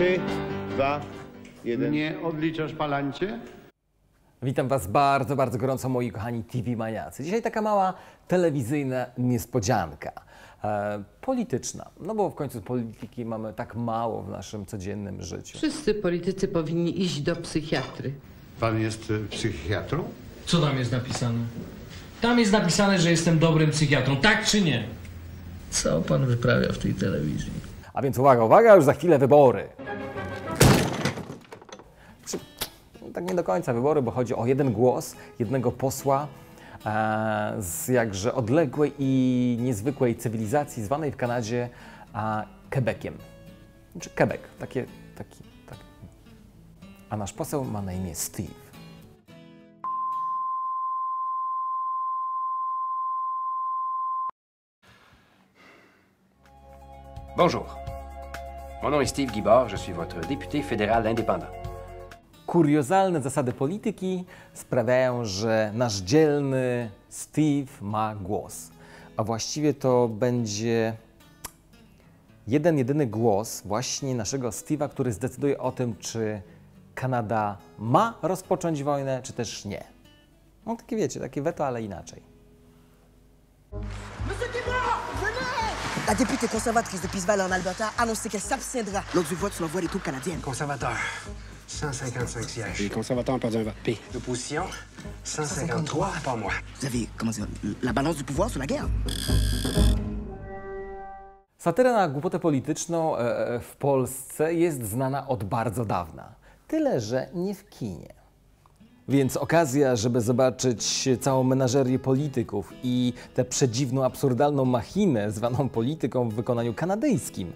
3, 2, 1. Nie odliczasz palancie? Witam Was bardzo, bardzo gorąco, moi kochani TV Maniacy. Dzisiaj taka mała telewizyjna niespodzianka. E, polityczna, no bo w końcu polityki mamy tak mało w naszym codziennym życiu. Wszyscy politycy powinni iść do psychiatry. Pan jest y, psychiatrą? Co tam jest napisane? Tam jest napisane, że jestem dobrym psychiatrą, tak czy nie? Co pan wyprawia w tej telewizji? A więc uwaga, uwaga, już za chwilę wybory. Tak nie do końca wybory, bo chodzi o jeden głos jednego posła e, z jakże odległej i niezwykłej cywilizacji zwanej w Kanadzie e, Quebeciem. Czy Quebec, takie, taki, tak. A nasz poseł ma na imię Steve. Bonjour. Mon nom est Steve Guibord, je suis votre député fédéral indépendant. Kuriozalne zasady polityki sprawiają, że nasz dzielny Steve ma głos. A właściwie to będzie jeden, jedyny głos właśnie naszego Steve'a, który zdecyduje o tym, czy Kanada ma rozpocząć wojnę, czy też nie. No takie wiecie, takie weto, ale inaczej. La députée conservatrice de Pisval en Alberta a annoncé qu'elle s'abstiendra lors du vote sur l'envoi des troupes canadiennes. Conservateur, 155 sièges. Les conservateurs ont perdu un vote. P. L'opposition, 153, pas moi. Vous avez, comment dire, la balance du pouvoir sur la guerre. Satyra na głupotę polityczną e, e, w Polsce jest znana od bardzo dawna. Tyle, że nie w kinie. Więc okazja, żeby zobaczyć całą menażerię polityków i tę przedziwną, absurdalną machinę zwaną polityką w wykonaniu kanadyjskim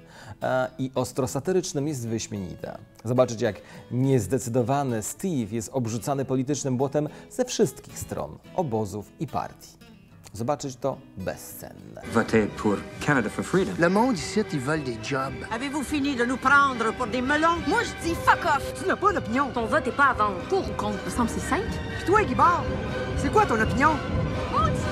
i ostro satyrycznym jest wyśmienita. Zobaczyć, jak niezdecydowany Steve jest obrzucany politycznym błotem ze wszystkich stron, obozów i partii. Zobaczyć to bezcenne. voter pour Canada for Freedom. Le monde ici, ils veulent des jobs. Avez-vous fini de nous prendre pour des melons? Moi, je dis fuck off. Tu n'as pas d'opinion. Ton vote est pas à vendre. Pour ou contre? Me semble c'est simple. Puis toi, Guibard, c'est quoi ton opinion?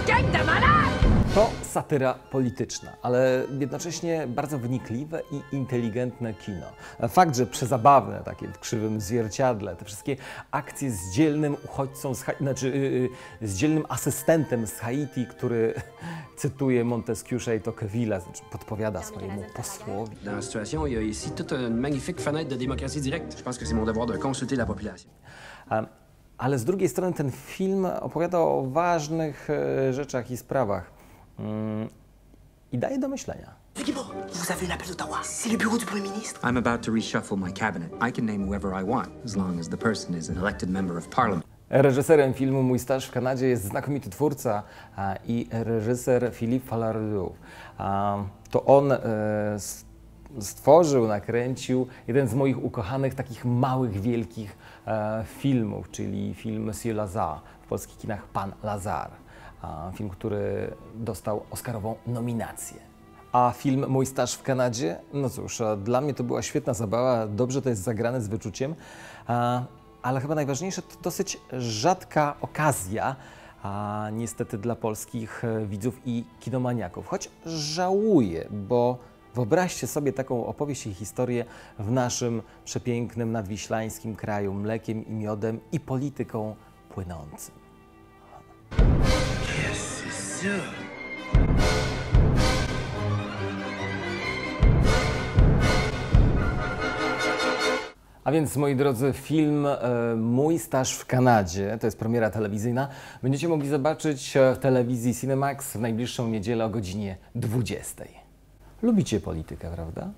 Gang de malades! To satyra polityczna, ale jednocześnie bardzo wnikliwe i inteligentne kino. Fakt, że przezabawne, takie w krzywym zwierciadle, te wszystkie akcje z dzielnym uchodźcą, z, Ha- znaczy yy, yy, z dzielnym asystentem z Haiti, który cytuje Montesquieu'a i Tocqueville'a, znaczy podpowiada swojemu posłowi. Dans la situation, il y a ici toute une magnifique fenêtre de démocratie directe. Je pense que c'est mon devoir de consulter la population. A- Ale z drugiej strony ten film opowiada o ważnych e, rzeczach i sprawach i daje do myślenia. Vous avez un appel d'Ottawa. C'est le bureau du premier ministre. I'm about to reshuffle my cabinet. I can name whoever I want, as long as the person is an elected member of parliament. Reżyserem filmu Mój staż w Kanadzie jest znakomity twórca a, i reżyser Philippe Falardeau. To on e, stworzył, nakręcił jeden z moich ukochanych takich małych, wielkich e, filmów, czyli film Monsieur Lazare, w polskich kinach Pan Lazar. Film, który dostał Oscarową nominację. A film Mój staż w Kanadzie? No cóż, dla mnie to była świetna zabawa, dobrze to jest zagrane z wyczuciem, ale chyba najważniejsze to dosyć rzadka okazja, a niestety dla polskich e, widzów i kinomaniaków. Choć żałuję, bo wyobraźcie sobie taką opowieść i historię w naszym przepięknym, nadwiślańskim kraju, mlekiem i miodem i polityką płynącym. A więc, moi drodzy, film e, Mój staż w Kanadzie, to jest premiera telewizyjna, będziecie mogli zobaczyć e, w telewizji Cinemax w najbliższą niedzielę o godzinie 20. Lubicie politykę, prawda?